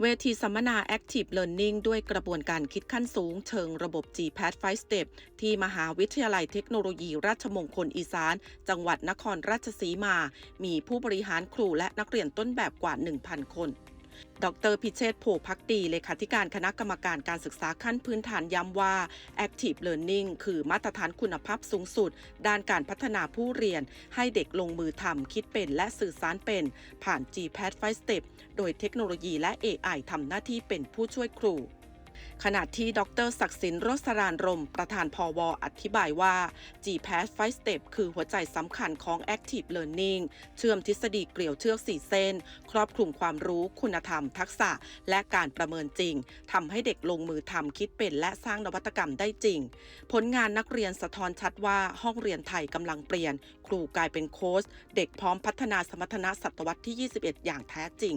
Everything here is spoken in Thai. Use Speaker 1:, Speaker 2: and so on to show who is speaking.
Speaker 1: เวทีสัมมนา Active Learning ด้วยกระบวนการคิดขั้นสูง เชิงระบบ GPAT 5 Step ที่มหาวิทยาลัยเทคโนโลยีราชมงคลอีสาน จังหวัดนครราชสีมา มีผู้บริหารครูและนักเรียนต้นแบบกว่า 1,000 คน ดรพิเชษโภพักดีเลขาธิการคณะกรรมการการศึกษาขั้นพื้นฐานย้ำว่า Active Learning คือมาตรฐานคุณภาพสูงสุด ด้านการพัฒนาผู้เรียน ให้เด็กลงมือทำคิดเป็นและสื่อสารเป็น ผ่าน GPAT 5 Step โดยเทคโนโลยีและ AI ทำหน้าที่เป็นผู้ช่วยครู ขณะที่ดรศักดิ์สินโรสรานรม ประธานพอวอธิบายว่า GPAS 5 Step คือหัวใจสำคัญของ Active Learning เชื่อมทฤษฎีเกลียวเชือก 4 เส้น ครอบคลุมความรู้คุณธรรม ทักษะ และการประเมินจริงทำให้เด็กลงมือทำคิดเป็นและสร้างนวัตกรรมได้จริง ผลงานนักเรียนสะท้อนชัดว่าห้องเรียนไทยกำลังเปลี่ยน ครูกลายเป็นโค้ชเด็กพร้อมพัฒนาสมรรถนะศตวรรษที่ 21 อย่างแท้จริง